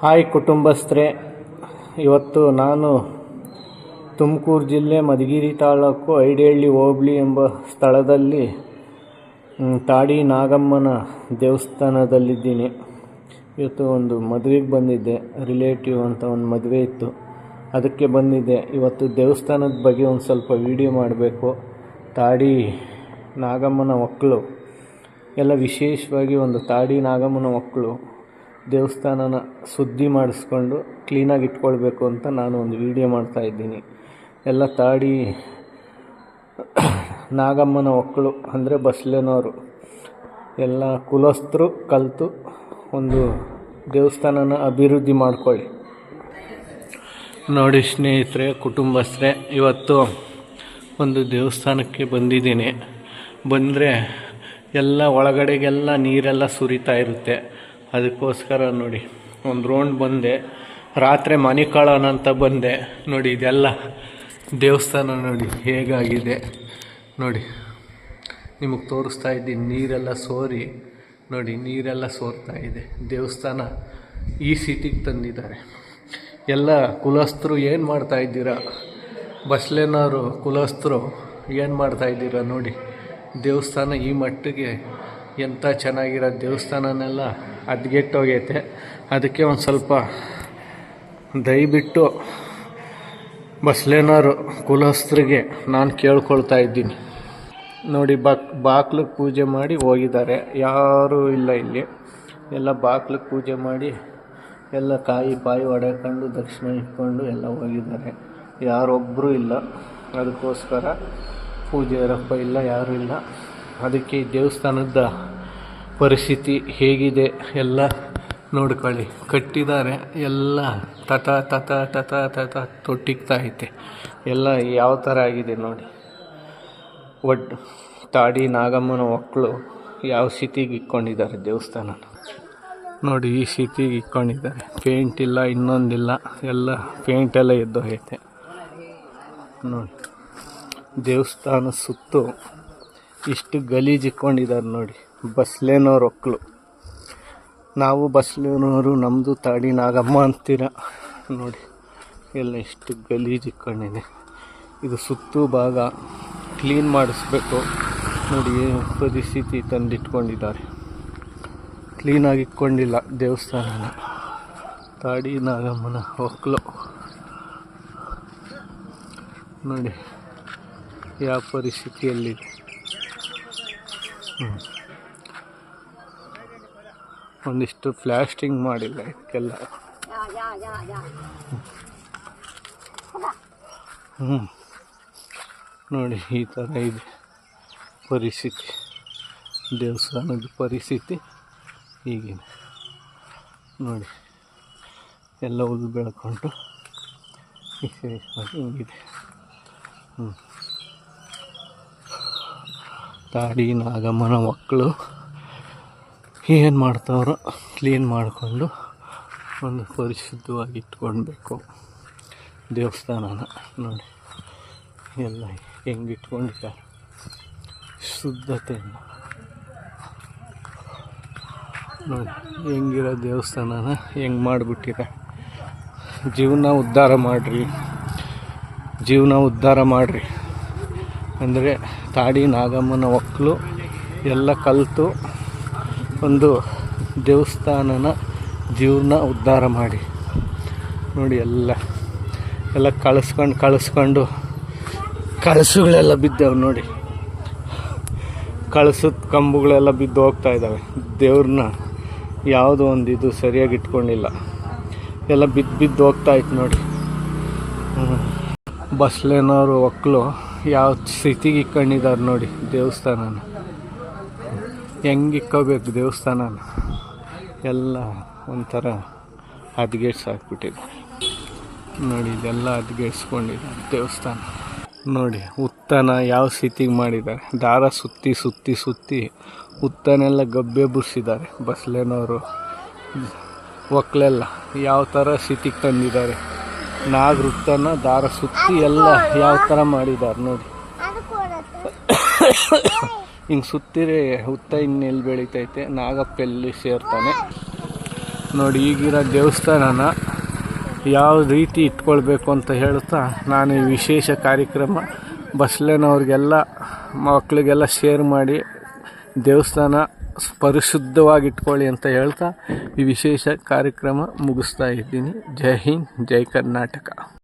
Hi ಕುಟುಂಬಸ್ಥರೇ, ಇವತ್ತು ನಾನು ತುಮಕೂರು ಜಿಲ್ಲೆ ಮಧುಗಿರಿ ತಾಲೂಕು ಐಡಿಹಳ್ಳಿ ಹೋಬಳಿ ಎಂಬ ಸ್ಥಳದಲ್ಲಿ ತಾಡಿ ನಾಗಮ್ಮನ ದೇವಸ್ಥಾನದಲ್ಲಿದ್ದೀನಿ. ಇವತ್ತು ಒಂದು ಮದುವೆಗೆ ಬಂದಿದ್ದೆ, ರಿಲೇಟಿವ್ ಅಂತ ಒಂದು ಮದುವೆ ಇತ್ತು. ಅದಕ್ಕೆ ಬಂದಿದ್ದೆ. ಇವತ್ತು ದೇವಸ್ಥಾನದ ಬಗ್ಗೆ ಒಂದು ಸ್ವಲ್ಪ ವಿಡಿಯೋ ಮಾಡಬೇಕು. ತಾಡಿ ನಾಗಮ್ಮನ ಮಕ್ಕಳು, ಎಲ್ಲ ವಿಶೇಷವಾಗಿ ಒಂದು ತಾಡಿ ನಾಗಮ್ಮನ ಮಕ್ಕಳು. ದೇವಸ್ಥಾನನ ಶುದ್ಧಿ ಮಾಡಿಸ್ಕೊಂಡು ಕ್ಲೀನಾಗಿ ಇಟ್ಕೊಳ್ಬೇಕು ಅಂತ ನಾನು ಒಂದು ವಿಡಿಯೋ ಮಾಡ್ತಾ ಇದ್ದೀನಿ. ಎಲ್ಲ ತಾಡಿ ನಾಗಮ್ಮನ ಮಕ್ಕಳು ಅಂದರೆ ಬಸ್ಲೆನವರು. ಎಲ್ಲ ಕುಲಸ್ಥರು ಕಲಿತು ಒಂದು ದೇವಸ್ಥಾನನ ಅಭಿವೃದ್ಧಿ ಮಾಡಿಕೊಳ್ಳಿ. ನೋಡಿ ಸ್ನೇಹಿತರೆ, ಕುಟುಂಬಸ್ಥರೇ, ಇವತ್ತು ಒಂದು ದೇವಸ್ಥಾನಕ್ಕೆ ಬಂದಿದ್ದೀನಿ. ಬಂದರೆ ಎಲ್ಲ ಒಳಗಡೆಗೆಲ್ಲ ನೀರೆಲ್ಲ ಸುರಿತಾ ಇರುತ್ತೆ. ಅದಕ್ಕೋಸ್ಕರ ನೋಡಿ, ಒಂದು ರೌಂಡ್ ಬಂದೆ, ರಾತ್ರಿ ಮನೆ ಅಂತ ಬಂದೆ. ನೋಡಿ, ಇದೆಲ್ಲ ದೇವಸ್ಥಾನ ನೋಡಿ, ಹೇಗಾಗಿದೆ. ನೋಡಿ, ನಿಮಗೆ ತೋರಿಸ್ತಾ ಇದ್ದೀನಿ, ನೀರೆಲ್ಲ ಸೋರಿ. ನೋಡಿ, ನೀರೆಲ್ಲ ಸೋರ್ತಾ ಇದೆ. ದೇವಸ್ಥಾನ ಈ ಸಿಟಿಗೆ ತಂದಿದ್ದಾರೆ. ಎಲ್ಲ ಕುಲಸ್ಥರು ಏನು ಮಾಡ್ತಾ ಇದ್ದೀರಾ? ಬಸ್ಲೇನವರು ಕುಲಸ್ಥರು ಏನು ಮಾಡ್ತಾ ಇದ್ದೀರಾ ನೋಡಿ. ದೇವಸ್ಥಾನ ಈ ಮಟ್ಟಿಗೆ ಎಂಥ ಚೆನ್ನಾಗಿರೋ ದೇವಸ್ಥಾನನೆಲ್ಲ ಹದ್ಗೆಟ್ಟೋಗೈತೆ ಅದಕ್ಕೆ ಒಂದು ಸ್ವಲ್ಪ ದಯವಿಟ್ಟು ಬಸ್ಲೇನವರು ಕುಲಸ್ತ್ರಿಗೆ ನಾನು ಕೇಳ್ಕೊಳ್ತಾ ಇದ್ದೀನಿ. ನೋಡಿ, ಬಾಕ್, ಬಾಕ್ಲಿಗೆ ಪೂಜೆ ಮಾಡಿ ಹೋಗಿದ್ದಾರೆ. ಯಾರೂ ಇಲ್ಲ ಇಲ್ಲಿ. ಎಲ್ಲ ಬಾಕ್ಲಿಗೆ ಪೂಜೆ ಮಾಡಿ ಎಲ್ಲ ಕಾಯಿ ಪಾಯಿ ಒಡೆಕೊಂಡು, ದಕ್ಷಿಣ ಇಟ್ಕೊಂಡು ಎಲ್ಲ ಹೋಗಿದ್ದಾರೆ. ಯಾರೊಬ್ಬರೂ ಇಲ್ಲ. ಅದಕ್ಕೋಸ್ಕರ ಪೂಜೆ ಇರಪ್ಪ ಇಲ್ಲ, ಯಾರೂ ಇಲ್ಲ. ಅದಕ್ಕೆ ದೇವಸ್ಥಾನದ ಪರಿಸ್ಥಿತಿ ಹೇಗಿದೆ ಎಲ್ಲ ನೋಡ್ಕೊಳ್ಳಿ. ಕಟ್ಟಿದ್ದಾರೆ ಎಲ್ಲ ತತ ತತ ತತ ತತ ತೊಟ್ಟಿಗ್ತಾ ಐತೆ. ಎಲ್ಲ ಯಾವ ಥರ ಆಗಿದೆ ನೋಡಿ. ಒಟ್ಟು ತಾಡಿ ನಾಗಮ್ಮನ ಮಕ್ಕಳು ಯಾವ ಸ್ಥಿತಿಗೆ ಇಟ್ಕೊಂಡಿದ್ದಾರೆ ದೇವಸ್ಥಾನ ನೋಡಿ ಈ ಸ್ಥಿತಿಗೆ ಇಟ್ಕೊಂಡಿದ್ದಾರೆ ಪೇಂಟ್ ಇಲ್ಲ, ಇನ್ನೊಂದಿಲ್ಲ, ಎಲ್ಲ ಪೇಂಟ್ ಎಲ್ಲ ಎದ್ದೋಗೈತೆ ನೋಡಿ. ದೇವಸ್ಥಾನ ಸುತ್ತು ಇಷ್ಟು ಗಲೀಜು ಇಕ್ಕೊಂಡಿದ್ದಾರೆ ನೋಡಿ. ಬಸ್ಲೇನವ್ರ ಒಕ್ಕಲು ನಾವು ಬಸ್ಲೇನವರು ನಮ್ಮದು ತಾಡಿ ನಾಗಮ್ಮ ಅಂತೀರ? ನೋಡಿ, ಎಲ್ಲ ಎಷ್ಟು ಗಲೀಜು ಇಟ್ಕೊಂಡಿದೆ ಇದು ಸುತ್ತು ಭಾಗ. ಕ್ಲೀನ್ ಮಾಡಿಸ್ಬೇಕು. ನೋಡಿ ಪರಿಸ್ಥಿತಿ ತಂದಿಟ್ಕೊಂಡಿದ್ದಾರೆ. ಕ್ಲೀನಾಗಿ ಇಟ್ಕೊಂಡಿಲ್ಲ ದೇವಸ್ಥಾನನ. ತಾಡಿ ನಾಗಮ್ಮನ ಒಕ್ಕಲು ನೋಡಿ, ಯಾವ ಪರಿಸ್ಥಿತಿಯಲ್ಲಿದೆ? ಹ್ಮ್. ಒಂದಿಷ್ಟು ಪ್ಲ್ಯಾಸ್ಟಿಂಗ್ ಮಾಡಿಲ್ಲ ಇದಕ್ಕೆಲ್ಲ. ಹ್ಞೂ ನೋಡಿ ಈ ಥರ ಇದೆ ಪರಿಸ್ಥಿತಿ. ದೇವಸ್ಥಾನದ ಪರಿಸ್ಥಿತಿ ಹೀಗಿದೆ ನೋಡಿ ಎಲ್ಲ ಹುಲ್ಲು ಬೆಳ್ಕೊಂಡು ವಿಶೇಷವಾಗಿ ಹಿಂಗಿದೆ. ಹ್ಞೂ ತಾಡಿ ನಾಗಮ್ಮನ ಮಕ್ಕಳು ಏನು ಮಾಡ್ತಾವ್ರೋ, ಕ್ಲೀನ್ ಮಾಡಿಕೊಂಡು ಒಂದು ಪರಿಶುದ್ಧವಾಗಿ ಇಟ್ಕೊಳ್ಬೇಕು. ದೇವಸ್ಥಾನನ ನೋಡಿ, ಎಲ್ಲ ಹೆಂಗೆ ಇಟ್ಕೊಂಡಿದ್ದಾರೆ. ಶುದ್ಧತೆಯನ್ನು. ನೋಡಿ, ಹೆಂಗಿರೋ ದೇವಸ್ಥಾನನ ಹೆಂಗೆ ಮಾಡಿಬಿಟ್ಟಿದೆ. ಜೀವನ ಉದ್ಧಾರ ಮಾಡಿರಿ. ಜೀವನ ಉದ್ಧಾರ ಮಾಡಿರಿ. ಅಂದರೆ, ತಾಡಿ, ನಾಗಮ್ಮನ ಮಕ್ಕಳು ಎಲ್ಲ ಕಲಿತು ಒಂದು ದೇವಸ್ಥಾನನ ಜೀವನ ಉದ್ಧಾರ ಮಾಡಿ. ನೋಡಿ ಎಲ್ಲ ಎಲ್ಲ ಕಳಿಸ್ಕೊಂಡು ಕಳಿಸ್ಕೊಂಡು ಕಳಸುಗಳೆಲ್ಲ ಬಿದ್ದವು ನೋಡಿ. ಕಳಸದ ಕಂಬುಗಳೆಲ್ಲ ಬಿದ್ದು ಹೋಗ್ತಾ ಇದ್ದಾವೆ. ದೇವ್ರನ್ನ ಯಾವುದೋ ಒಂದು ಇದು ಸರಿಯಾಗಿ ಇಟ್ಕೊಂಡಿಲ್ಲ. ಎಲ್ಲ ಬಿದ್ದು ಬಿದ್ದು ಹೋಗ್ತಾ ಇತ್ತು ನೋಡಿ. ಬಸ್ಲೇನವರು ಒಕ್ಕಲು ಯಾವ ಸ್ಥಿತಿಗೆ ಇಕ್ಕೊಂಡಿದ್ದಾರೆ ನೋಡಿ ದೇವಸ್ಥಾನನ. ಹೆಂಗೆ ಇಕ್ಕೋಬೇಕು ದೇವಸ್ಥಾನನ? ಎಲ್ಲ ಒಂಥರ ಹದ್ಗೆಟ್ಸ್ ಹಾಕ್ಬಿಟ್ಟಿದೆ ನೋಡಿ ಇದೆಲ್ಲ ಹದ್ಗೆಡ್ಸ್ಕೊಂಡಿದ್ದಾರೆ ದೇವಸ್ಥಾನ. ನೋಡಿ ಉತ್ತನ ಯಾವ ಸ್ಥಿತಿಗೆ ಮಾಡಿದ್ದಾರೆ? ದಾರ ಸುತ್ತಿ ಸುತ್ತಿ ಸುತ್ತಿ ಉತ್ತನೆಲ್ಲ ಗಬ್ಬೆ ಬುರ್ಸಿದ್ದಾರೆ ಬಸ್ಲೇನವರು. ಒಕ್ಕಲೆಲ್ಲ ಯಾವ ಥರ ಸ್ಥಿತಿಗೆ ತಂದಿದ್ದಾರೆ? ನಾಗರ ಉತ್ತನ ದಾರ ಸುತ್ತಿ ಎಲ್ಲ ಯಾವ ಥರ ಮಾಡಿದ್ದಾರೆ ನೋಡಿ. ಹಿಂಗೆ ಸುತ್ತಿರೆ ಹುತ್ತ ಇನ್ನೆಲ್ಲಿ ಬೆಳಿತೈತೆ ನಾಗಪ್ಪ ಎಲ್ಲಿ ಸೇರ್ತಾನೆ. ನೋಡಿ, ಈಗಿರೋ ದೇವಸ್ಥಾನನ ಯಾವ ರೀತಿ ಇಟ್ಕೊಳ್ಬೇಕು ಅಂತ ಹೇಳ್ತಾ ನಾನು ಈ ವಿಶೇಷ ಕಾರ್ಯಕ್ರಮ ಬಸ್ಲೇನವ್ರಿಗೆಲ್ಲ ಮಕ್ಕಳಿಗೆಲ್ಲ ಶೇರ್ ಮಾಡಿ ದೇವಸ್ಥಾನ ಪರಿಶುದ್ಧವಾಗಿ ಇಟ್ಕೊಳ್ಳಿ ಅಂತ ಹೇಳ್ತಾ ಈ ವಿಶೇಷ ಕಾರ್ಯಕ್ರಮ ಮುಗಿಸ್ತಾ ಇದ್ದೀನಿ. ಜೈ ಹಿಂದ್, ಜೈ ಕರ್ನಾಟಕ.